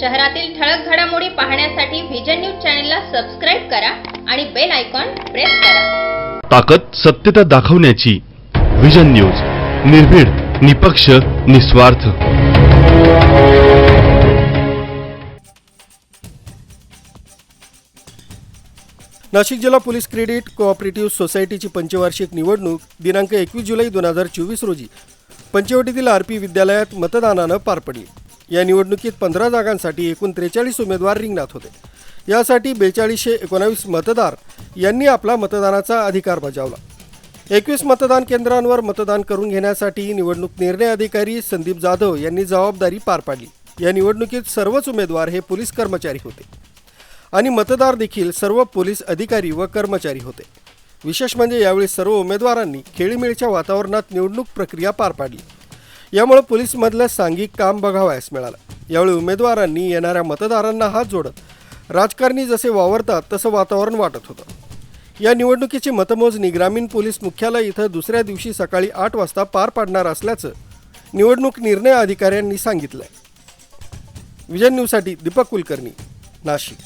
शहरातील ठळक घडामोडी पाहण्यासाठी व्हिजन न्यूज चॅनलला सबस्क्राईब करा आणि बेल आयकॉन प्रेस करा. ताकद सत्यता दाखवण्याची विजन न्यूज निर्भीड निपक्ष निस्वार्थ. नाशिक जिल्हा पोलीस क्रेडिट कोऑपरेटिव्ह सोसायटीची पंचवार्षिक निवडणूक दिनांक एकवीस जुलै दोन हजार चोवीस रोजी. पंचवटीतील आर पी विद्यालयात मतदानानं पार पडली. या निवडणुकीत पंधरा जागांसाठी एकूण त्रेचाळीस उमेदवार रिंगणात होते. यासाठी बेचाळीसशे एकोणावीस मतदार यांनी आपला मतदानाचा अधिकार बजावला. एकवीस मतदान केंद्रांवर मतदान करून घेण्यासाठी निवडणूक निर्णय अधिकारी संदीप जाधव यांनी जबाबदारी पार पाडली. या निवडणुकीत सर्वच उमेदवार हे पोलीस कर्मचारी होते आणि मतदार देखील सर्व पोलीस अधिकारी व कर्मचारी होते. विशेष म्हणजे यावेळी सर्व उमेदवारांनी खेळीमेळीच्या वातावरणात निवडणूक प्रक्रिया पार पाडली. यामुळे पोलीसमधलं सांघिक काम बघावयास मिळालं. यावेळी उमेदवारांनी येणाऱ्या मतदारांना हात जोडत राजकारणी जसे वावरतात तसं वातावरण वाटत होतं. या निवडणुकीची मतमोजणी ग्रामीण पोलीस मुख्यालय इथं दुसऱ्या दिवशी सकाळी आठ वाजता पार पाडणार असल्याचं निवडणूक निर्णय अधिकाऱ्यांनी सांगितलं विजन न्यूजसाठी दीपक कुलकर्णी नाशिक.